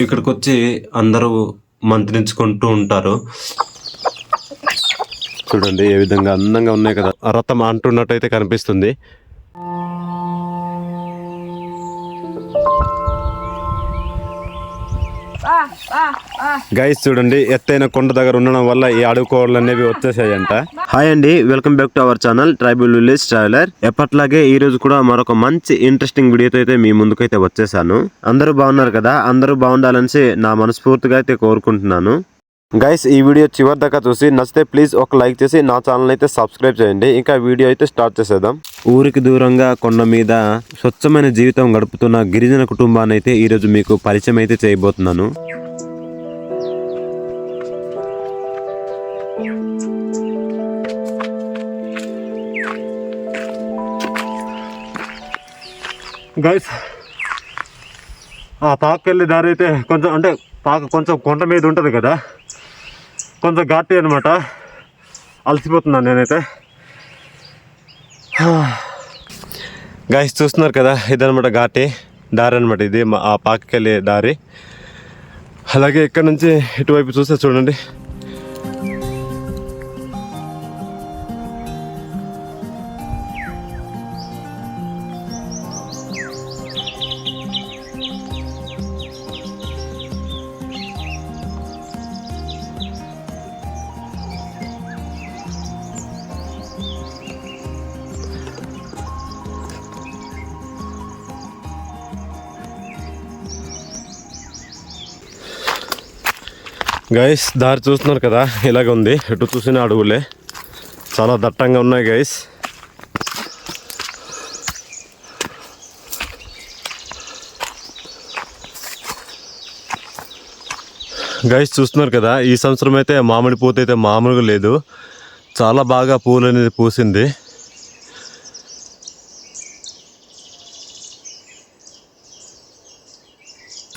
ఇక్కడికి వచ్చి అందరూ మంత్రించుకుంటూ ఉంటారు. చూడండి ఏ విధంగా అందంగా ఉన్నాయి కదా. రథం అంటున్నట్టయితే కనిపిస్తుంది. గైస్ చూడండి ఎత్తైన కొండ దగ్గర ఉండడం వల్ల ఈ అడవి కోళ్ళు అనేవి వచ్చేసాయంట. హాయ్ అండి welcome back to our channel tribal village traveller ఎప్పట్లాగే ఈ రోజు కూడా మరొక మంచి ఇంట్రెస్టింగ్ వీడియోతో అయితే మీ ముందుకైతే వచ్చేసాను. అందరూ బాగున్నారు కదా? అందరూ బాగుండాలని నా మనస్ఫూర్తిగా అయితే కోరుకుంటున్నాను. గైస్ ఈ వీడియో చివరి దాకా చూసి నచ్చితే ప్లీజ్ ఒక లైక్ చేసి నా ఛానల్ అయితే సబ్స్క్రైబ్ చేయండి. ఇంకా వీడియో అయితే స్టార్ట్ చేసేద్దాం. ఊరికి దూరంగా కొండ మీద స్వచ్ఛమైన జీవితం గడుపుతున్న గిరిజన కుటుంబాన్ని అయితే ఈరోజు మీకు పరిచయం అయితే చేయబోతున్నాను. గైస్ ఆ పాకెళ్ళి దారి అయితే కొంచెం అంటే పాక కొంచెం కొండ మీద ఉంటుంది కదా. కొంచెం ఘాటీ అనమాట అలసిపోతున్నాను నేనైతే. గైస్ చూస్తున్నారు కదా ఇదనమాట ఘాటి దారి అనమాట ఇది ఆ పాకెళ్ళే దారి. అలాగే ఇక్కడ నుంచి ఇటువైపు చూస్తే చూడండి. గైస్ దారి చూస్తున్నారు కదా ఇలాగ ఉంది. ఎటు చూసిన అడుగులే. చాలా దట్టంగా ఉన్నాయి గైస్ గైస్ చూస్తున్నారు కదా ఈ సంవత్సరం అయితే మామిడి పూత అయితే మామూలుగా లేదు. చాలా బాగా పూలు అనేది పూసింది.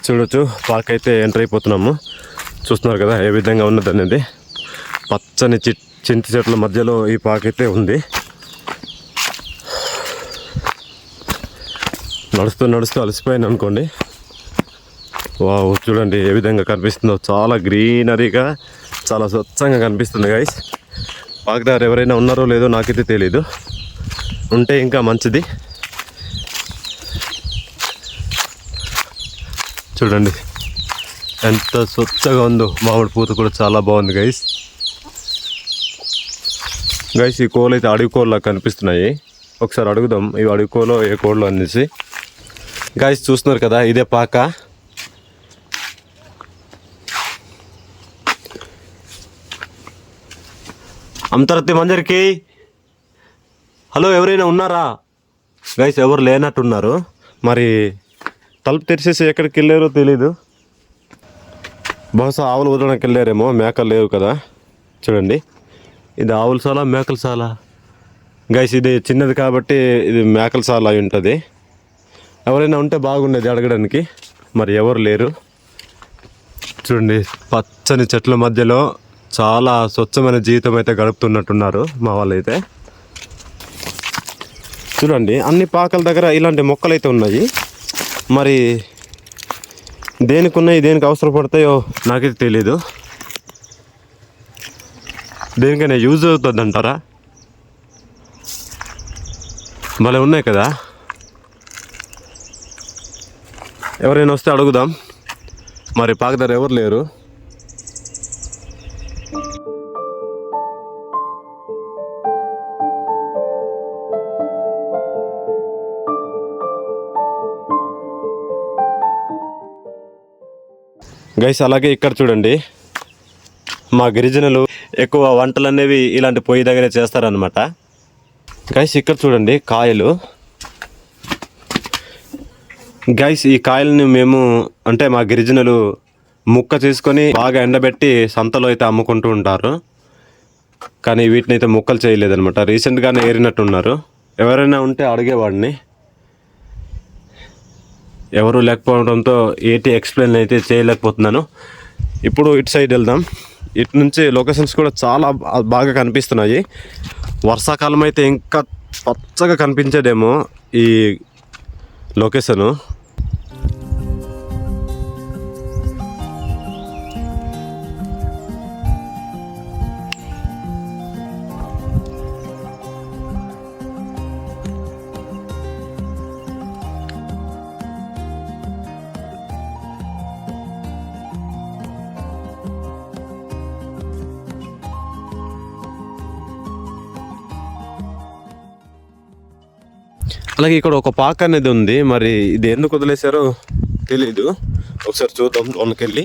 చూడొచ్చు పార్క్ అయితే ఎంటర్ అయిపోతున్నాము. చూస్తున్నారు కదా ఏ విధంగా ఉన్నది అనేది. పచ్చని చింత చెట్ల మధ్యలో ఈ పాకైతే ఉంది. నడుస్తూ నడుస్తూ అలసిపోయాను అనుకోండి. వావ్ చూడండి ఏ విధంగా కనిపిస్తుందో. చాలా గ్రీనరీగా చాలా స్వచ్ఛంగా కనిపిస్తుంది గైస్ పాకదారు ఎవరైనా ఉన్నారో లేదో నాకైతే తెలీదు. ఉంటే ఇంకా మంచిది. చూడండి. ఎంత స్వచ్ఛగా ఉందో. మామిడి పూత కూడా చాలా బాగుంది గైస్ గైస్ ఈ కోళ్ళు అయితే అడవి కోళ్ళ కనిపిస్తున్నాయి. ఒకసారి అడుగుదాం. ఇవి అడవి కోలో ఏ కోళ్ళు అనేసి. గైస్ చూస్తున్నారు కదా ఇదే పాక. అంతరత్తి మంజరికి. హలో ఎవరైనా ఉన్నారా? గైస్ ఎవరు లేనట్టున్నారు? మరి తలుపు తెరిచేసి ఎక్కడికి వెళ్ళారో తెలీదు. బహుశా ఆవులు వదలడానికి వెళ్ళారేమో మేకలు లేవు కదా? చూడండి. ఇది ఆవుల సాల మేకల సాల? గైస్ ఇది చిన్నది కాబట్టి ఇది మేకల సాల అయి ఉంటుంది. ఎవరైనా ఉంటే బాగుండేది అడగడానికి మరి ఎవరు లేరు. చూడండి పచ్చని చెట్ల మధ్యలో చాలా స్వచ్ఛమైన జీవితం అయితే గడుపుతున్నట్టున్నారు మా వాళ్ళైతే. చూడండి అన్ని పాకల దగ్గర ఇలాంటి మొక్కలు అయితే ఉన్నాయి. మరి దేనికి ఉన్నాయి దేనికి అవసరపడతాయో నాకైతే తెలీదు. దేనికైనా యూజ్ అవుతుంది అంటారా భలే ఉన్నాయి కదా? ఎవరైనా వస్తే అడుగుదాం. మరి పాకదారు ఎవరు లేరు? గైస్ అలాగే ఇక్కడ చూడండి. మా గిరిజనులు ఎక్కువ వంటలు అనేవి ఇలాంటి పొయ్యి దగ్గరే చేస్తారనమాట గైస్ ఇక్కడ చూడండి కాయలు. గైస్ ఈ కాయలని మేము అంటే మా గిరిజనులు ముక్క చేసుకొని బాగా ఎండబెట్టి సంతలో అయితే అమ్ముకుంటూ ఉంటారు. కానీ వీటిని అయితే ముక్కలు చేయలేదనమాట రీసెంట్గానే ఏరినట్టున్నారు. ఎవరైనా ఉంటే అడిగేవాడిని. ఎవరు లేకపోవడంతో ఏటి ఎక్స్ప్లెయిన్ అయితే చేయలేకపోతున్నాను. ఇప్పుడు ఇటు సైడ్ వెళ్దాం. ఇటు నుంచి లొకేషన్స్ కూడా చాలా బాగా కనిపిస్తున్నాయి. వర్షాకాలం అయితే ఇంకా పచ్చగా కనిపించేదేమో ఈ లొకేషను అలాగే ఇక్కడ ఒక పాక అనేది ఉంది. మరి ఇది ఎందుకు వదిలేశారో తెలీదు. ఒకసారి చూద్దాం లోనకెళ్ళి.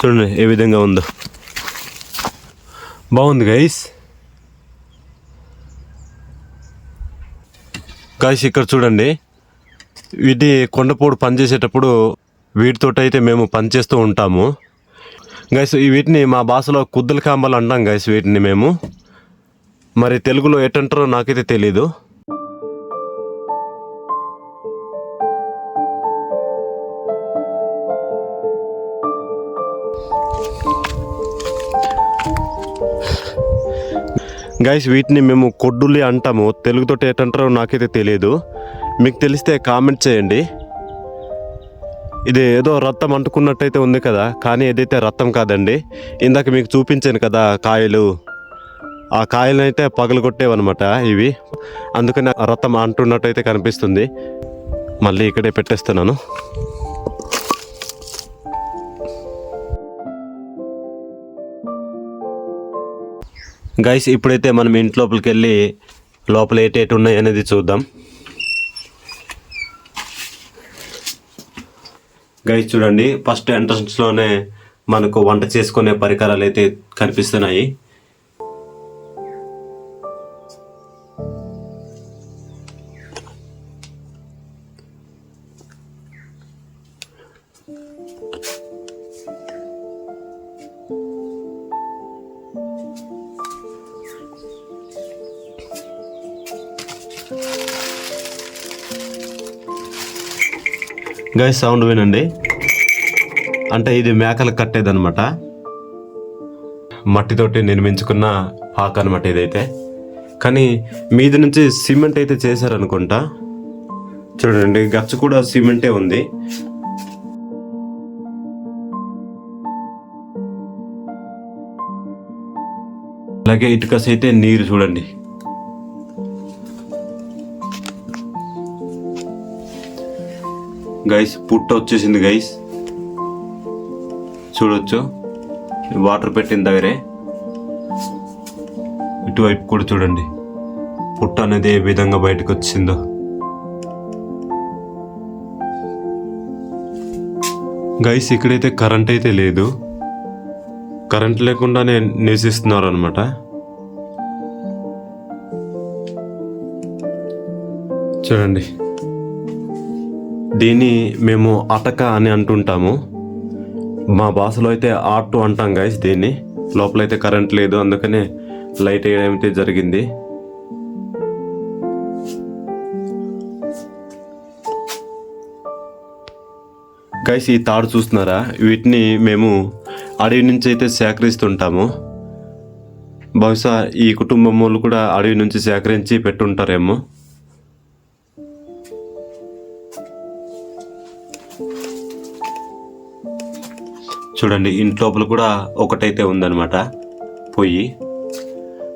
చూడండి ఏ విధంగా ఉందో. బాగుంది గైస్ గైస్ ఇక్కడ చూడండి. వీటి కొండపోడు పనిచేసేటప్పుడు వీటితోటి అయితే మేము పనిచేస్తూ ఉంటాము. గైస్ వీటిని మా భాషలో కుద్దల కాంబాలు అంటాం గైస్ వీటిని మేము. మరి తెలుగులో ఎటంటారో నాకైతే తెలీదు. గైస్ వీటిని మేము కొడ్డులి అంటాము. తెలుగుతో ఏటంటారో నాకైతే తెలియదు మీకు తెలిస్తే కామెంట్ చేయండి. ఇది ఏదో రక్తం అంటుకున్నట్టయితే ఉంది కదా కానీ ఏదైతే రక్తం కాదండి ఇందాక మీకు చూపించాను కదా కాయలు. ఆ కాయలు అయితే పగలు ఇవి. అందుకని రథం అంటున్నట్టయితే కనిపిస్తుంది. మళ్ళీ ఇక్కడే పెట్టేస్తున్నాను. గైస్ ఇప్పుడైతే మనం ఇంటి లోపలికి వెళ్ళి లోపల ఏటేటి ఉన్నాయి అనేది చూద్దాం. గైస్ చూడండి ఫస్ట్ ఎంట్రన్స్లోనే మనకు వంట చేసుకునే పరికరాలు అయితే కనిపిస్తున్నాయి. గైస్ సౌండ్ వినండి. అంటే ఇది మేకలు కట్టేదన్నమాట. మట్టితోటి నిర్మించుకున్న పాక అనమాట ఇదైతే. కానీ మీది నుంచి సిమెంట్ అయితే చేశారనుకుంటా. చూడండి గచ్చ కూడా సిమెంటే ఉంది. అలాగే ఇటుకస్ అయితే నీరు చూడండి. గైస్ పుట్ట వచ్చేసింది గైస్ చూడొచ్చు. వాటర్ పెట్టిన దగ్గరే. ఇటువైపు కూడా చూడండి. పుట్ట అనేది ఏ విధంగా బయటకు వచ్చిందో. గైస్ ఇక్కడైతే కరెంట్ అయితే లేదు. కరెంట్ లేకుండానే నివసిస్తున్నారు అనమాట చూడండి. దీన్ని మేము అటక అని అంటుంటాము. మా భాషలో అయితే ఆర్టు అంటాం గైస్ దీన్ని. లోపలైతే కరెంట్ లేదు అందుకనే లైట్ వేయడం అయితే జరిగింది. గైస్ ఈ తాడు చూస్తున్నారా? వీటిని మేము అడవి నుంచి అయితే సేకరిస్తుంటాము. బహుశా ఈ కుటుంబం వాళ్ళు కూడా అడవి నుంచి సేకరించి పెట్టుంటారేమో. చూడండి ఇంట్లోపల కూడా ఒకటైతే ఉందన్నమాట పొయ్యి.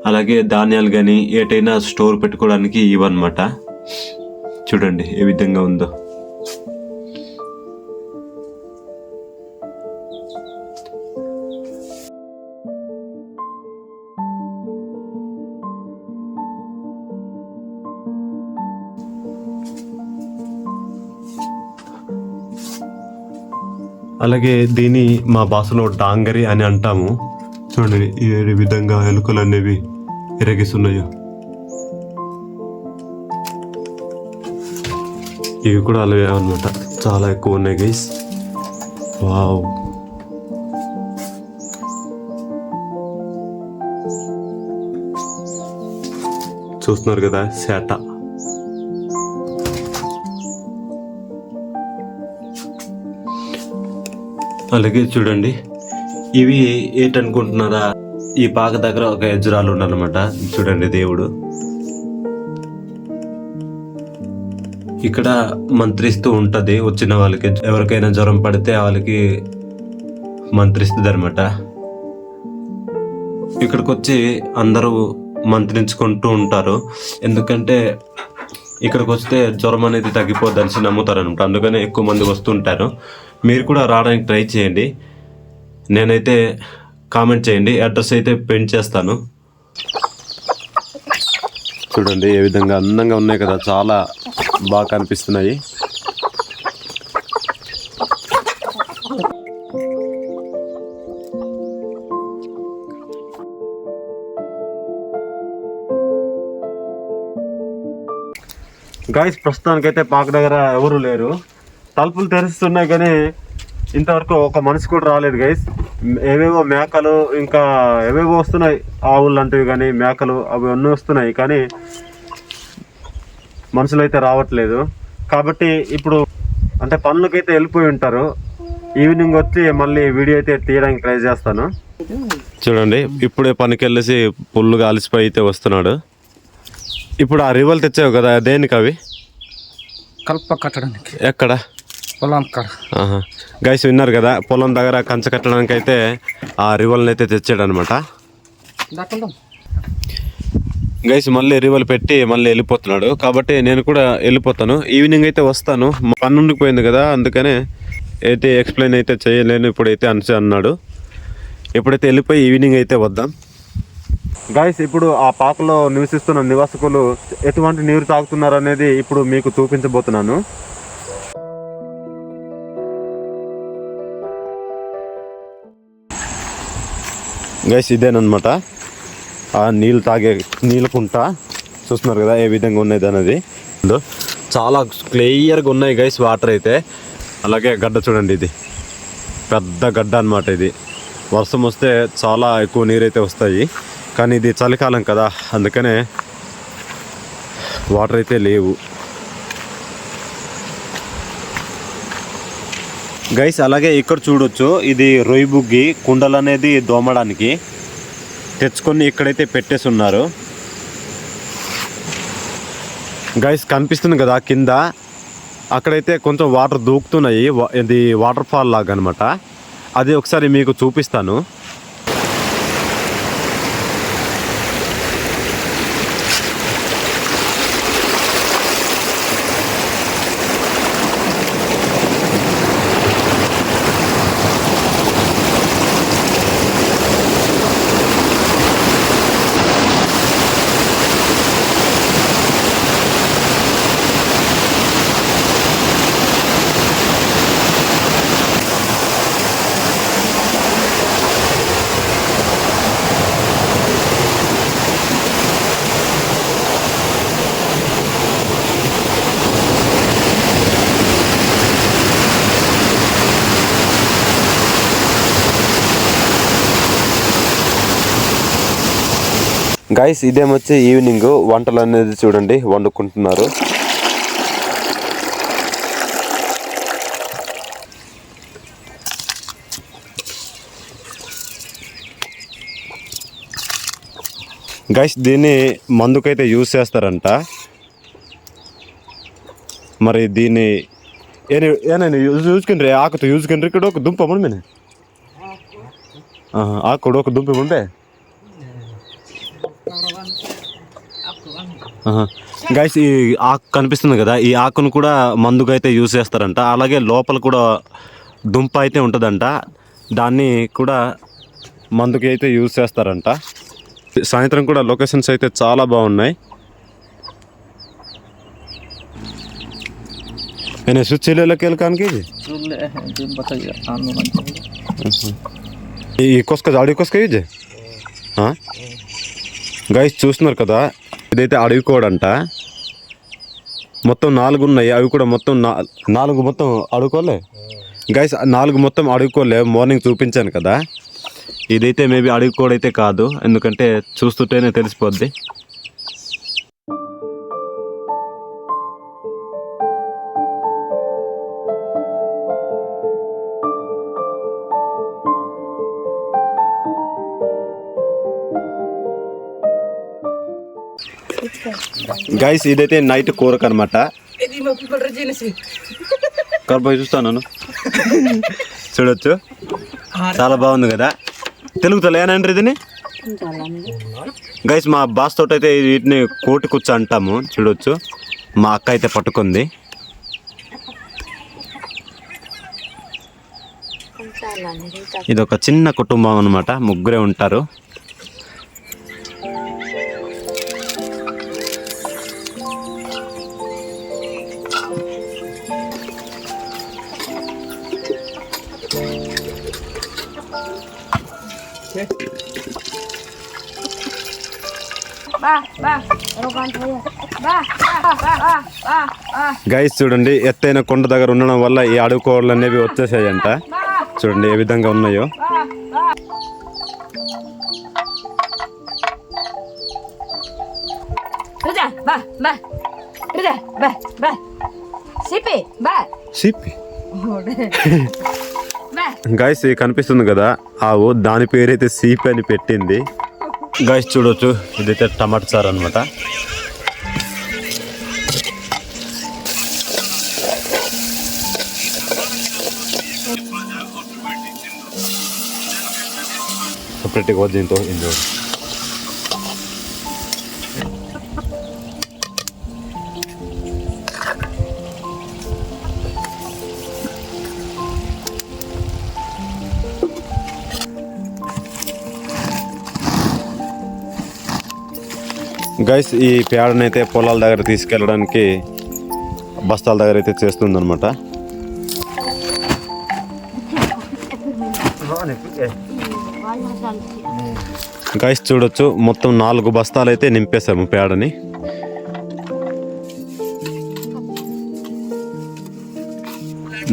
అలాగే ధాన్యాలు కానీ ఏటైనా స్టోర్ పెట్టుకోవడానికి ఇవన్నమాట. చూడండి ఏ విధంగా ఉందో. అలాగే దీని మా భాషలో డాంగరి అని అంటాము. చూడండి ఏ విధంగా ఎలుకలు అనేవి ఎరగిస్తున్నాయో. ఇవి కూడా అలాగే అనమాట చాలా ఎక్కువ ఉన్నాయి గైస్ వావ్ చూస్తున్నారు కదా శాట అలాగే చూడండి. ఇవి ఏంటనుకుంటున్నారా? ఈ పాక దగ్గర ఒక యజ్రాలు ఉండనమాట చూడండి దేవుడు. ఇక్కడ మంత్రిస్తూ ఉంటుంది. వచ్చిన వాళ్ళకి ఎవరికైనా జ్వరం పడితే వాళ్ళకి మంత్రిస్తుంది అనమాట ఇక్కడికి వచ్చి అందరూ మంత్రించుకుంటూ ఉంటారు. ఎందుకంటే ఇక్కడికి వస్తే జ్వరం అనేది తగ్గిపోద్ది నమ్ముతారు అనమాట అందుకనే ఎక్కువ మంది వస్తుంటారు. మీరు కూడా రావడానికి ట్రై చేయండి. నేనైతే కామెంట్ చేయండి. అడ్రస్ అయితే పెయింట్ చేస్తాను. చూడండి ఏ విధంగా అందంగా ఉన్నాయి కదా. చాలా బాగా కనిపిస్తున్నాయి. గాయస్ ప్రస్తుతానికైతే పాక దగ్గర ఎవరు లేరు. తలుపులు తెరుస్తున్నాయి కానీ ఇంతవరకు ఒక మనిషి కూడా రాలేదు గైస్ ఏవేవో మేకలు ఇంకా ఏవేవో వస్తున్నాయి. ఆవులు లాంటివి కానీ మేకలు అవి అన్నీ వస్తున్నాయి కానీ మనుషులు అయితే రావట్లేదు. కాబట్టి ఇప్పుడు అంటే పనులకైతే వెళ్ళిపోయి ఉంటారు. ఈవినింగ్ వచ్చి మళ్ళీ వీడియో అయితే తీయడానికి ట్రై చేస్తాను. చూడండి ఇప్పుడే పనికి వెళ్ళేసి పుల్లుగా అలసిపోయి అయితే వస్తున్నాడు. ఇప్పుడు ఆ రివల్ తెచ్చావు కదా దేనికి అవి? కల్ప కట్టడానికి. ఎక్కడ? పొలం గైస్ విన్నారు కదా పొలం దగ్గర కంచె కట్టడానికి అయితే ఆ రివల్ని అయితే తెచ్చాడు అనమాట గైస్ మళ్ళీ రివల్ పెట్టి మళ్ళీ వెళ్ళిపోతున్నాడు. కాబట్టి నేను కూడా వెళ్ళిపోతాను. ఈవినింగ్ అయితే వస్తాను. మా పని ఉండిపోయింది కదా అందుకనే అయితే ఎక్స్ప్లెయిన్ అయితే చేయలేను. ఇప్పుడైతే అని అన్నాడు. ఎప్పుడైతే వెళ్ళిపోయి ఈవినింగ్ అయితే వద్దాం. గాయస్ ఇప్పుడు ఆ పాకలో నివసిస్తున్న నివాసకులు ఎటువంటి నీరు తాగుతున్నారు అనేది ఇప్పుడు మీకు చూపించబోతున్నాను. గైస్ ఇదేనమాట ఆ నీళ్ళు తాగే నీళ్ళ కుంట. చూస్తున్నారు కదా ఏ విధంగా ఉన్నది అనేది చాలా క్లియర్గా ఉన్నాయి గైస్ వాటర్ అయితే. అలాగే గడ్డ చూడండి ఇది. పెద్ద గడ్డ అన్నమాట ఇది. వర్షం వస్తే చాలా ఎక్కువ నీరైతే వస్తాయి. కానీ ఇది చలికాలం కదా అందుకనే వాటర్ అయితే లేవు. గైస్ అలాగే ఇక్కడ చూడొచ్చు ఇది రొయ్యి బుగ్గి కుండలు అనేది దోమడానికి తెచ్చుకొని ఇక్కడైతే పెట్టేసి ఉన్నారు గైస్ కనిపిస్తుంది కదా కింద అక్కడైతే కొంచెం వాటర్ దూకుతున్నాయి వా- ఇది వాటర్ ఫాల్ లాగా అనమాట అది ఒకసారి మీకు చూపిస్తాను. గైస్ ఇదేమొచ్చి ఈవినింగ్ వంటలు అనేది చూడండి వండుకుంటున్నారు. గైస్ దీన్ని మందుకైతే యూజ్ చేస్తారంట. మరి దీన్ని ఏనే ఏనైనా యూజ్ యూజ్కుండ్రి? ఆకుతో యూజ్కుండ్రి? ఇక్కడ ఒక దుంప ఆకు ఆకుడు ఒక దుంప ఉండే గైస్ ఈ ఆకు కనిపిస్తుంది కదా ఈ ఆకును కూడా మందుగా అయితే యూజ్ చేస్తారంట. అలాగే లోపల కూడా దుంప అయితే ఉంటుందంట. దాన్ని కూడా మందుకి అయితే యూజ్ చేస్తారంట. సాయంత్రం కూడా లొకేషన్స్ అయితే చాలా బాగున్నాయి. నేను స్విచ్ చెల్లెళ్ళకి వెళ్ళకానికి ఈ కొసుక అడవి కొసుక ఇది? గైస్ చూస్తున్నారు కదా ఇదైతే అడవి కోడంట. మొత్తం నాలుగు ఉన్నాయి అవి కూడా మొత్తం నా- నాలుగు మొత్తం అడుకోలే గైస్ నాలుగు మొత్తం అడుగుకోలే మార్నింగ్ చూపించాను కదా. ఇదైతే మేబీ అడుగు కోడైతే కాదు. ఎందుకంటే చూస్తుంటేనే తెలిసిపోద్ది. గైస్ ఇదైతే నైట్ కూరకు అనమాట కర్బోయ్ చూస్తాను చూడొచ్చు. చాలా బాగుంది కదా. తెలుగుతలే ఏనంటారు ఇదిని? గైస్ మా బాస్ తోటి అయితే వీటిని కోటి కుచ్చ అంటాము. చూడొచ్చు. మా అక్క అయితే పట్టుకుంది. ఇది ఒక చిన్న కుటుంబం అనమాట ముగ్గురే ఉంటారు. గైస్ చూడండి ఎత్తైన కొండ దగ్గర ఉండడం వల్ల ఈ కోళ్ళు అనేవి వచ్చేసాయంట. చూడండి ఏ విధంగా ఉన్నాయో. గైస్ కనిపిస్తుంది కదా ఆవు. దాని పేరైతే సీపి అని పెట్టింది. గాయస్ చూడవచ్చు ఇదైతే టమాటా సార్ అనమాట సపరేట్గా వద్దు దీంతో ఇందులో గైస్ ఈ పేడనైతే పొలాల దగ్గర తీసుకెళ్ళడానికి బస్తాల దగ్గర అయితే చేస్తుందన్నమాట. గైస్ చూడొచ్చు మొత్తం నాలుగు బస్తాలు అయితే నింపేశాము పేడని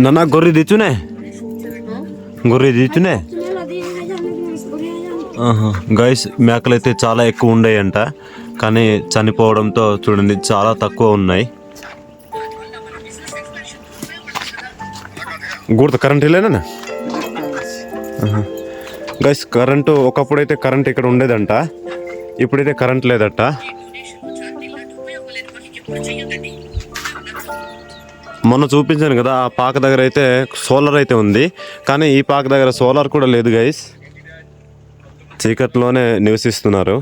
నాన్న గొర్రె దిచ్చునే? గొర్రె దిచ్చునే? గైస్ మేకలు అయితే చాలా ఎక్కువ ఉండేయంట. కానీ చనిపోవడంతో చూడండి చాలా తక్కువ ఉన్నాయి. గుర్తు కరెంట్ లేనా గైస్ కరెంటు ఒకప్పుడైతే కరెంట్ ఇక్కడ ఉండేదంట ఇప్పుడైతే కరెంట్ లేదట. మొన్న చూపించాను కదా ఆ పాక దగ్గర అయితే సోలార్ అయితే ఉంది కానీ ఈ పాక దగ్గర సోలార్ కూడా లేదు గైస్ చీకట్లోనే నివసిస్తున్నారు.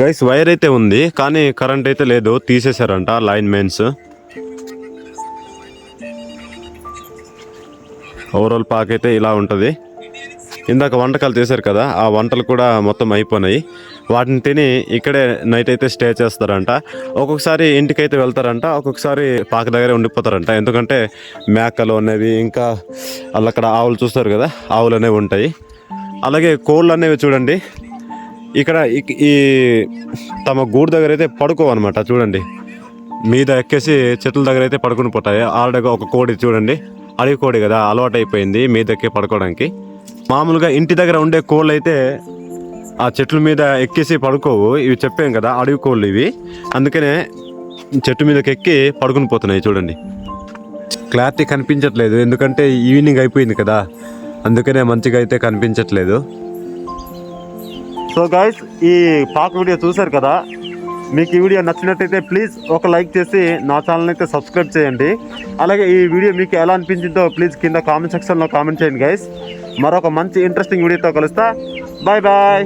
గైస్ వైర్ అయితే ఉంది కానీ కరెంట్ అయితే లేదు తీసేశారంట లైన్ మెయిన్స్ ఓవరాల్ పాక్ అయితే ఇలా ఉంటుంది. ఇందాక వంటకాలు చేశారు కదా ఆ వంటలు కూడా మొత్తం అయిపోయినాయి వాటిని తిని ఇక్కడే నైట్ అయితే స్టే చేస్తారంట. ఒక్కొక్కసారి ఇంటికైతే వెళ్తారంట ఒక్కొక్కసారి పాక దగ్గరే ఉండిపోతారంట. ఎందుకంటే మేకలు అనేవి ఇంకా వాళ్ళు అక్కడ ఆవులు చూస్తారు కదా ఆవులు అనేవి ఉంటాయి. అలాగే కోళ్ళు అనేవి చూడండి. ఇక్కడ ఇక్- ఈ తమ గూడు దగ్గర అయితే పడుకోవన్నమాట చూడండి. మీద ఎక్కేసి చెట్ల దగ్గర అయితే పడుకుని పోతాయి. ఆల్రెడీ ఒక కోడి చూడండి. అడవి కోడి కదా అలవాటు అయిపోయింది మీద ఎక్కి పడుకోవడానికి. మామూలుగా ఇంటి దగ్గర ఉండే కోళ్ళు అయితే ఆ చెట్ల మీద ఎక్కేసి పడుకోవు. ఇవి చెప్పాం కదా అడవి కోళ్ళు ఇవి. అందుకనే చెట్టు మీదకి ఎక్కి పడుకుని పోతున్నాయి చూడండి. క్లారిటీ కనిపించట్లేదు. ఎందుకంటే ఈవినింగ్ అయిపోయింది కదా. అందుకనే మంచిగా అయితే కనిపించట్లేదు. సో గాయస్ ఈ పాక్ వీడియో చూశారు కదా? మీకు ఈ వీడియో నచ్చినట్టయితే ప్లీజ్ ఒక లైక్ చేసి నా ఛానల్ అయితే సబ్స్క్రైబ్ చేయండి. అలాగే ఈ వీడియో మీకు ఎలా అనిపించిందో ప్లీజ్ కింద కామెంట్ సెక్షన్లో కామెంట్ చేయండి గైస్ మరొక మంచి ఇంట్రెస్టింగ్ వీడియోతో కలుస్తా. Bye bye